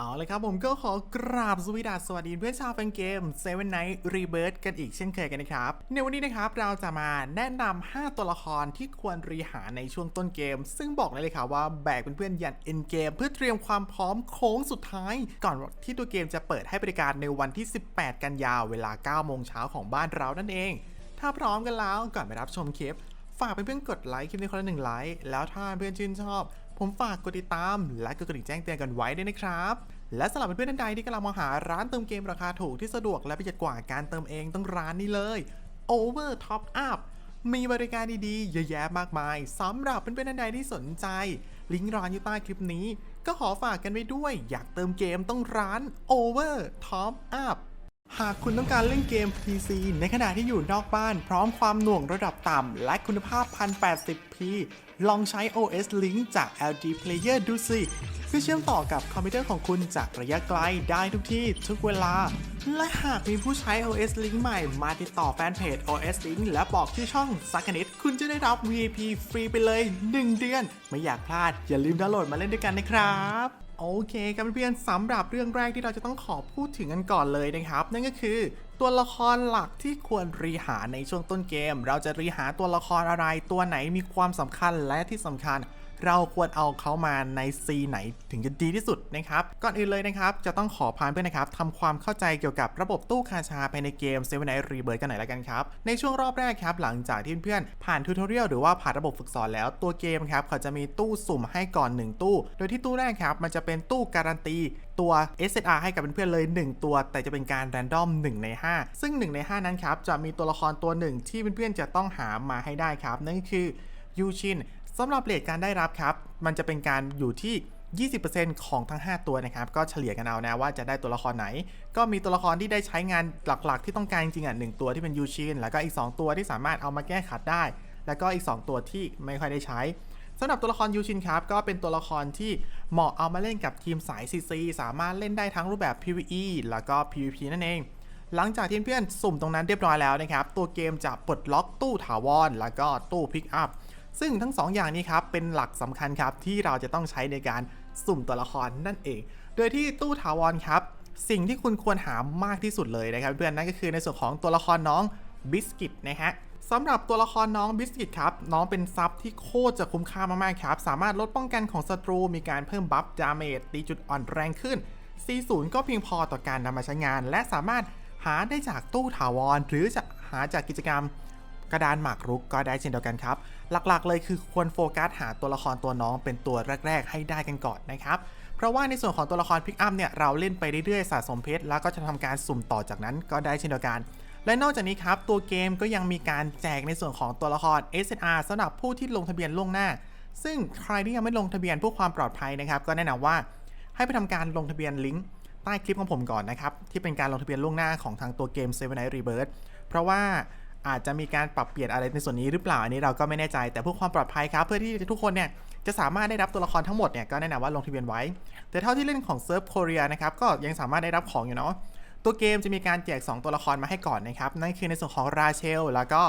เอาเลยครับผมก็ขอกราบสวีดัสสวัสดีเพื่อนชาวแฟนเกม Seven Night Rebirth กันอีกเช่นเคยกันนะครับ ในวันนี้นะครับเราจะมาแนะนำ5ตัวละครที่ควรรีหาในช่วงต้นเกม ซึ่งบอกได้เลยครับว่าแบกเพื่อนๆยันเอ็นเกมเพื่อเตรียมความพร้อมโค้งสุดท้าย ก่อนที่ตัวเกมจะเปิดให้บริการในวันที่ 18 กันยาเวลา9โมงเช้าของบ้านเรานั่นเอง ถ้าพร้อมกันแล้วก่อนไปรับชมคลิปฝากเพื่อนๆกดไลค์คลิปนี้คนละหนึ่งไลค์แล้วถ้าเพื่อนชื่นชอบ ผมฝากกดติดตาม และกดกระดิ่งแจ้งเตือนกันไว้ด้วยนะครับ และสำหรับเพื่อนๆท่านใดที่กำลังมองหาร้านเติมเกมราคาถูกที่สะดวกและประหยัดกว่าการเติมเองต้องร้านนี้เลย Over Top Up มีบริการดีๆ เยอะแยะมากมายสำหรับเพื่อนๆท่านใดที่สนใจ ลิงก์ร้านอยู่ใต้คลิปนี้ ก็ขอฝากกันไว้ด้วย อยากเติมเกมต้องร้าน Over Top Up หากคุณต้องการเล่นเกม PC ในขณะที่อยู่นอกบ้าน พร้อมความหน่วงระดับต่ำ และคุณภาพ 1080p ลองใช้ OS Link จาก LG Player ดูสิเพื่อเชื่อมต่อกับคอมพิวเตอร์ของคุณจากระยะไกลได้ทุกที่ทุกเวลา และหากมีผู้ใช้ OS Link ใหม่ มาติดต่อแฟนเพจ OS Link และบอกชื่อช่องสักนิด คุณจะได้รับ VIP ฟรีไปเลย 1 เดือน ไม่อยากพลาด อย่าลืมดาวน์โหลดมาเล่นด้วยกันนะครับ โอเคครับเพื่อนๆสำหรับเรื่องแรกที่เราจะต้องขอพูดถึงกันก่อนเลยนะครับ นั่นก็คือตัวละครหลักที่ควรรีหาในช่วงต้นเกม เราจะรีหาตัวละครอะไรตัวไหนมีความสำคัญและที่สำคัญ เราควรเอาเขามาในซีไหนถึงจะดีที่สุดนะครับ ก่อนอื่นเลยนะครับ จะต้องขอพานเพื่อนนะครับทำความเข้าใจเกี่ยวกับระบบตู้คาชาภายในเกม Seven Nights Rebirth กันหน่อยละกันครับ ในช่วงรอบแรกครับ หลังจากที่เพื่อนๆผ่านทูทอเรียลหรือว่าผ่านระบบฝึกสอนแล้วตัวเกมครับเขาจะมีตู้สุ่มให้ก่อน 1 ตู้ โดยที่ตู้แรกครับ มันจะเป็นตู้การันตีตัว SSR ให้กับเพื่อนๆเลย 1 ตัว แต่จะเป็นการแรนดอม1 ใน 5 ซึ่ง 1 ใน 5 นั้นครับ จะมีตัวละครตัวหนึ่งที่เพื่อนๆจะต้องหามาให้ได้ครับ นั่นคือยูชิน สำหรับเลทการได้รับครับ มันจะเป็นการอยู่ที่ 20%ของทั้ง 5 ตัวนะครับ ก็เฉลี่ยกันเอานะว่าจะได้ตัวละครไหน ก็มีตัวละครที่ได้ใช้งานหลักๆ ที่ต้องการจริงๆอะหนึ่งตัวที่เป็นยูชินแล้วก็อีก 2 ตัวที่สามารถเอามาแก้ขัดได้ แล้วก็อีก 2 ตัวที่ไม่ค่อยได้ใช้สำหรับตัวละครยูชินครับ ก็เป็นตัวละครที่เหมาะเอามาเล่นกับทีมสาย CC สามารถเล่นได้ทั้งรูปแบบ PVE แล้วก็ PVP นั่นเอง หลังจากที่เพื่อนๆสุ่มตรงนั้นเรียบร้อยแล้วนะครับ ตัวเกมจะปลดล็อกตู้ถาวร แล้วก็ตู้พิกอัพ ซึ่งทั้ง2ออย่างนี้ครับเป็นหลักสำคัญครับที่เราจะต้องใช้ในการสุ่มตัวละครนั่นเอง โดยที่ตู้ถาวรครับ สิ่งที่คุณควรหามากที่สุดเลยนะครับ เพื่อนนั่นก็คือในส่วนของตัวละครน้องบิสกิตนะฮะสำหรับตัวละครน้องบิสกิตครับ น้องเป็นซับที่โคตรจะคุ้มค่ามากๆครับ สามารถลดป้องกันของศัตรู มีการเพิ่มบัฟดาเมจตีจุดอ่อนแรงขึ้น C0 ก็เพียงพอต่อการนำมาใช้งาน และสามารถหาได้จากตู้ถาวร หรือจะหาจากกิจกรรม กระดานหมากรุกก็ได้เช่นเดียวกันครับ หลักๆ เลยคือควรโฟกัสหาตัวละครตัวน้องเป็นตัวแรก ๆ ให้ได้กันก่อนนะครับเพราะว่าในส่วนของตัวละครพิกอัพเนี่ยเราเล่นไปเรื่อยๆสะสมเพชรแล้วก็จะทำการสุ่มต่อจากนั้นก็ได้เช่นเดียวกัน และนอกจากนี้ครับ ตัวเกมก็ยังมีการแจกในส่วนของตัวละคร SNR สำหรับผู้ที่ลงทะเบียนล่วงหน้า ซึ่งใครที่ยังไม่ลงทะเบียนเพื่อความปลอดภัยนะครับ ก็แนะนำว่าให้ไปทำการลงทะเบียนลิงก์ใต้คลิปของผมก่อนนะครับที่เป็นการลงทะเบียนล่วงหน้าของทางตัวเกม Seven Nights Rebirth เพราะว่า อาจจะมีการปรับเปลี่ยนอะไรในส่วนนี้หรือเปล่าอันนี้เราก็ไม่แน่ใจแต่เพื่อความปลอดภัยครับ เพื่อที่ทุกคนเนี่ยจะสามารถได้รับตัวละครทั้งหมดเนี่ยก็แนะนำว่าลงทะเบียนไว้ แต่เท่าที่เล่นของเซิร์ฟโคเรียนะครับก็ยังสามารถได้รับของอยู่เนาะตัวเกมจะมีการแจก 2 ตัวละครมาให้ก่อนนะครับนั่นคือในส่วนของราเชลแล้วก็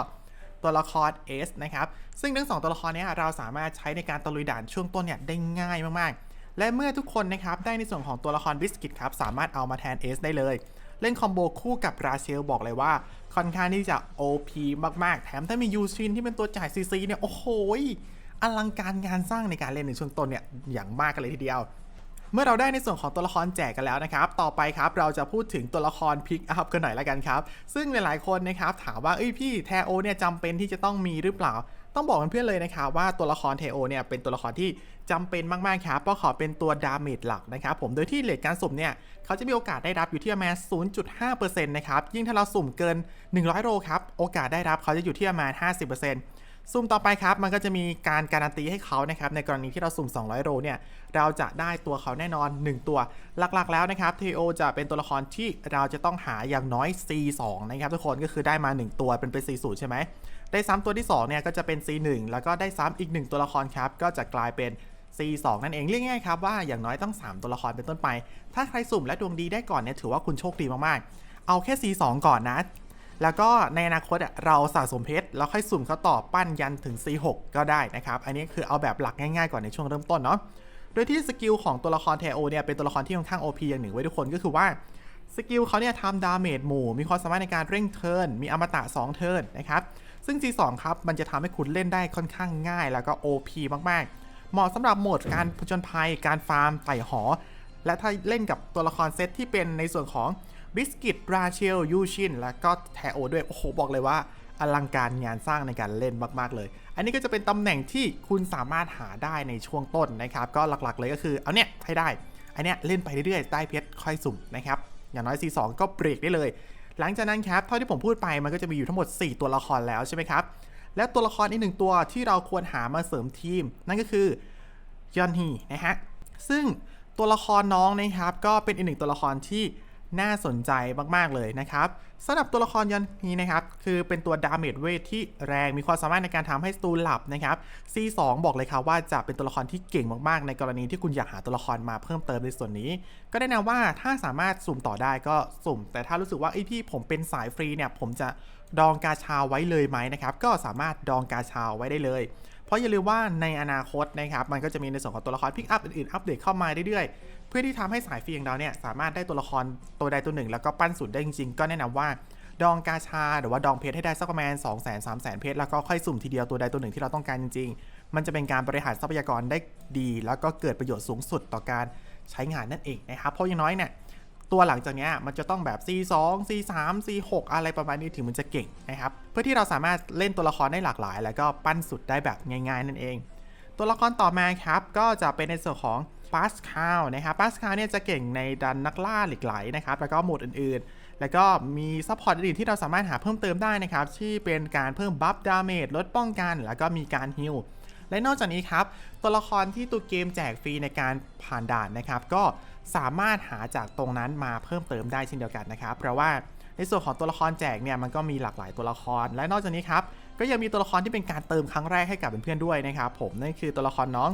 ตัวละครเอสนะครับ ซึ่งทั้งสองตัวละครนี้เราสามารถใช้ในการตะลุยด่านช่วงต้นเนี่ยได้ง่ายมากๆ และเมื่อทุกคนนะครับได้ในส่วนของตัวละครบิสกิตครับสามารถเอามาแทนเอสได้เลย เล่นคอมโบคู่กับราเชลบอกเลยว่า ค่อนข้างที่จะ OP มาก ๆ แถมถ้ามียูชินที่เป็นตัวจ่ายซีซีเนี่ย โอ้โหอลังการงานสร้างในการเล่นในช่วงต้นเนี่ย อย่างมากกันเลยทีเดียว เมื่อเราได้ในส่วนของตัวละครแจกกันแล้วนะครับ ต่อไปครับเราจะพูดถึงตัวละครพิกอัพกันหน่อยละกันครับ ซึ่งหลายๆคนนะครับถามว่าเอ้ยพี่แทโอเนี่ยจำเป็นที่จะต้องมีหรือเปล่า ต้องบอกเพื่อนๆเลยนะครับว่าตัวละครเทโอเนี่ยเป็นตัวละครที่จำเป็นมากๆครับเพราะขอเป็นตัวดาเมจหลักนะครับผมโดยที่เลทการสุ่มเนี่ยเขาจะมีโอกาสได้รับอยู่ที่ประมาณ 0.5%นะครับยิ่งถ้าเราสุ่มเกิน 100 โลครับโอกาสได้รับเขาจะอยู่ที่ประมาณ 50%ซุ่มต่อไปครับ มันก็จะมีการการันตีให้เขานะครับ ในกรณีที่เราสุ่ม 200 โรเนี่ย เราจะได้ตัวเขาแน่นอน 1 ตัว หลักๆแล้วนะครับเทโอจะเป็นตัวละครที่เราจะต้องหาอย่างน้อย C2 นะครับทุกคน ก็คือได้มา 1 ตัวเป็นเป็น C0 ใช่ไหม ได้ซ้ำตัวที่2เนี่ยก็จะเป็น C1 แล้วก็ได้ซ้ำอีก 1 ตัวละครครับ ก็จะกลายเป็น C2 นั่นเองเรียกง่ายๆครับว่าอย่างน้อยต้อง 3 ตัวละครเป็นต้นไป ถ้าใครสุ่มและดวงดีได้ก่อนเนี่ยถือว่าคุณโชคดีมากๆ เอาแค่ C2 ก่อนนะ แล้วก็ในอนาคตอะเราสะสมเพชรแล้วค่อยสุ่มเขาต่อปั้นยันถึง C6 ก็ได้นะครับ อันนี้คือเอาแบบหลักง่ายๆก่อนในช่วงเริ่มต้นเนาะ โดยที่สกิลของตัวละครเทโอเนี่ยเป็นตัวละครที่ค่อนข้าง OP อย่างหนึ่งไว้ทุกคนก็คือว่า สกิลเขาเนี่ยทำดาเมจหมู่ มีความสามารถในการเร่งเทิร์น มีอมตะ 2 เทิร์นนะครับ ซึ่ง G2 ครับ มันจะทำให้คุณเล่นได้ค่อนข้างง่าย แล้วก็ OP มาก ๆ เหมาะสำหรับโหมดการผจญภัย การฟาร์ม ไต่หอ และถ้าเล่นกับตัวละครเซตที่เป็นในส่วนของบิสกิตราเชลยูชิน แล้วก็แทโอด้วย โอ้โห บอกเลยว่าอลังการงานสร้างในการเล่นมาก ๆ เลย อันนี้ก็จะเป็นตำแหน่งที่คุณสามารถหาได้ในช่วงต้นนะครับ ก็หลัก ๆ เลยก็คือ เอาเนี่ยให้ได้ อันเนี้ยเล่นไปเรื่อยๆ ได้เพชรค่อยสุ่มนะครับ อย่างน้อย C2 ก็เบรกได้เลย หลังจากนั้นครับเท่าที่ผมพูดไปมันก็จะมีอยู่ทั้งหมด 4 ตัวละครแล้วใช่ไหมครับ และตัวละครอีกหนึ่งตัวที่เราควรหามาเสริมทีม นั่นก็คือยอนฮีนะฮะซึ่งตัวละครน้องนะครับก็เป็นอีกหนึ่งตัวละครที่ น่าสนใจมาก ๆ เลยนะครับสำหรับตัวละครยอนฮีนะครับ คือเป็นตัวดาเมจเวทที่แรงมีความสามารถในการทำให้สตูหลับนะครับ C2 บอกเลยครับว่าจะเป็นตัวละครที่เก่งมากๆ ในกรณีที่คุณอยากหาตัวละครมาเพิ่มเติมในส่วนนี้ ก็แนะนำว่าถ้าสามารถสุ่มต่อได้ก็สุ่ม แต่ถ้ารู้สึกว่าไอ้พี่ผมเป็นสายฟรีเนี่ยผมจะดองกาชาไว้เลยไหมนะครับก็สามารถดองกาชาไว้ได้เลย เพราะอย่าลืมว่าในอนาคตนะครับมันก็จะมีในส่วนของตัวละครพิกอัพอื่นๆ อัปเดตเข้ามาเรื่อยๆ เพื่อที่ทำให้สายฟรีองเราเนี่ยสามารถได้ตัวละครตัวใดตัวหนึ่ง แล้วก็ปั้นสุดได้จริงๆ ก็แนะนำว่าดองกาชาหรือว่าดองเพชรให้ได้สักประมาณ 2 0 0 0 0 0 3 0 0 0 0 เพชรแล้วก็ค่อยสุ่มทีเดียวตัวใดตัวหนึ่งที่เราต้องการจริง ๆ มันจะเป็นการบริหารทรัพยากรได้ดี แล้วก็เกิดประโยชน์สูงสุดต่อการใช้งานนั่นเองนะครับเพราะอย่างน้อยเนี่ย ตัวหลังจากนี้มันจะต้องแบบ C2 C3 C6 อะไรประมาณนี้ถึงมันจะเก่งนะครับ เพื่อที่เราสามารถเล่นตัวละครได้หลากหลาย แล้วก็ปั้นสุดได้แบบง่ายๆนั่นเอง ตัวละครต่อมาครับก็จะเป็นในส่วนของปาสคาลนะครับปาสคาลเนี่ยจะเก่งในดันนักล่าเหล็กไหลนะครับ แล้วก็โหมดอื่นๆ แล้วก็มีซัพพอร์ตอื่นๆที่เราสามารถหาเพิ่มเติมได้นะครับ ที่เป็นการเพิ่มบัฟดาเมจลดป้องกัน แล้วก็มีการฮิลและนอกจากนี้ครับ ตัวละครที่ตัวเกมแจกฟรีในการผ่านด่านนะครับ ก็ สามารถหาจากตรงนั้นมาเพิ่มเติมได้เช่นเดียวกันนะครับ เพราะว่าในส่วนของตัวละครแจกเนี่ยมันก็มีหลากหลายตัวละคร และนอกจากนี้ครับก็ยังมีตัวละครที่เป็นการเติมครั้งแรกให้กับเพื่อนๆด้วยนะครับผมนั่นคือตัวละครน้อง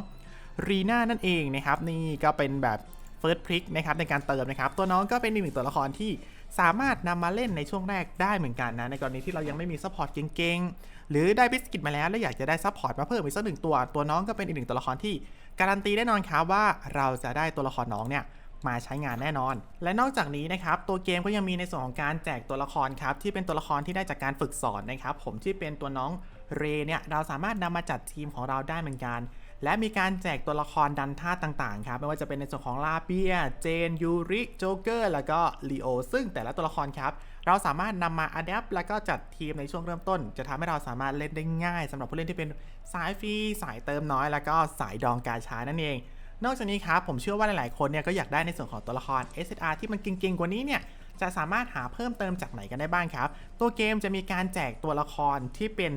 รีน่านั่นเองนะครับนี่ก็เป็นแบบเฟิร์สพลิกนะครับในการเติมนะครับตัวน้องก็เป็นอีกหนึ่งตัวละครที่สามารถนำมาเล่นในช่วงแรกได้เหมือนกันนะในกรณีที่เรายังไม่มีซัพพอร์ตเก่งๆหรือได้บิสกิตมาแล้วแล้วอยากจะได้ซัพพอร์ตมาเพิ่มอีกสักหนึ่งตัว ตัวน้องก็เป็นอีกหนึ่งตัวละครที่การันตีแน่นอนครับว่าเราจะได้ตัวละครน้องเนี่ย มาใช้งานแน่นอน และนอกจากนี้นะครับตัวเกมก็ยังมีในส่วนของการแจกตัวละครครับที่เป็นตัวละครที่ได้จากการฝึกสอนนะครับผมที่เป็นตัวน้องเรเนี่ยเราสามารถนำมาจัดทีมของเราได้เหมือนกัน และมีการแจกตัวละครดันท่าต่างๆครับไม่ว่าจะเป็นในส่วนของลาเปีย เจนยูริโจเกอร์แล้วก็ลีโอซึ่งแต่ละตัวละครครับเราสามารถนำมาอัดแอปแล้วก็จัดทีมในช่วงเริ่มต้น จะทำให้เราสามารถเล่นได้ง่ายสำหรับผู้เล่นที่เป็นสายฟรีสายเติมน้อย แล้วก็สายดองกาชานั่นเอง นอกจากนี้ครับผมเชื่อว่าหลายๆคนเนี่ยก็อยากได้ในส่วนของตัวละคร SSR ที่มันเก่งๆกว่านี้เนี่ยจะสามารถหาเพิ่มเติมจากไหนกันได้บ้างครับ ตัวเกมจะมีการแจกตัวละครที่เป็น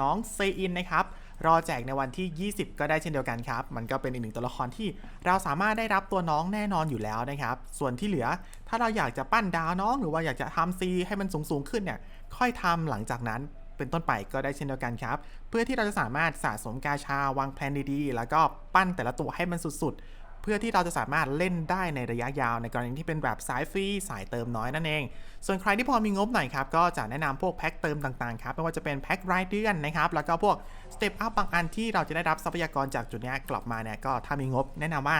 น้องเซอินนะครับ รอแจกในวันที่ 20 ก็ได้เช่นเดียวกันครับ มันก็เป็นอีกหนึ่งตัวละครที่เราสามารถได้รับตัวน้องแน่นอนอยู่แล้วนะครับ ส่วนที่เหลือถ้าเราอยากจะปั้นดาวน้อง หรือว่าอยากจะทำซีให้มันสูงๆขึ้นเนี่ย ค่อยทำหลังจากนั้น เป็นต้นไปก็ได้เช่นเดียวกันครับ เพื่อที่เราจะสามารถสะสมกาชาวางแผนดีๆ แล้วก็ปั้นแต่ละตัวให้มันสุดๆเพื่อที่เราจะสามารถเล่นได้ในระยะยาวในกรณีที่เป็นแบบสายฟรีสายเติมน้อยนั่นเอง ส่วนใครที่พอมีงบหน่อยครับ ก็จะแนะนำพวกแพ็คเติมต่างๆครับไม่ว่าจะเป็นแพ็ครายเดือนนะครับ แล้วก็พวกสเต็ปอัพบางอันที่เราจะได้รับทรัพยากรจากจุดนี้กลับมาเนี่ยก็ถ้ามีงบแนะนำว่า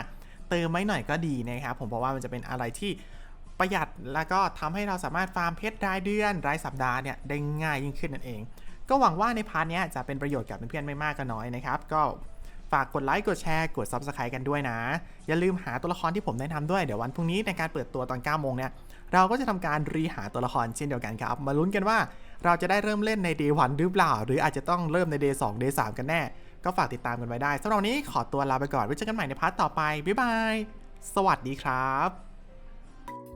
เติมไว้หน่อยก็ดีนะครับผมเพราะว่ามันจะเป็นอะไรที่ ประหยัดแล้วก็ทำให้เราสามารถฟาร์มเพชรรายเดือนรายสัปดาห์เนี่ยได้ง่ายยิ่งขึ้นนั่นเอง ก็หวังว่าในพาร์ทเนี้ยจะเป็นประโยชน์กับเพื่อนๆไม่มากก็น้อยนะครับ ก็ฝากกดไลค์กดแชร์กด Subscribe กันด้วยนะ อย่าลืมหาตัวละครที่ผมแนะนำด้วยเดี๋ยววันพรุ่งนี้ในการเปิดตัวตอน9โมงเนี่ยเราก็จะทำการรีหาตัวละครเช่นเดียวกันครับ มาลุ้นกันว่าเราจะได้เริ่มเล่นใน Day 1หรือเปล่า หรืออาจจะต้องเริ่มใน Day 2 Day 3 กันแน่ ก็ฝากติดตามกันไว้ได้สำหรับวันนี้ขอตัวลาไปก่อนไว้เจอกันใหม่ในพาร์ทต่อไปบ๊ายบายสวัสดีครับ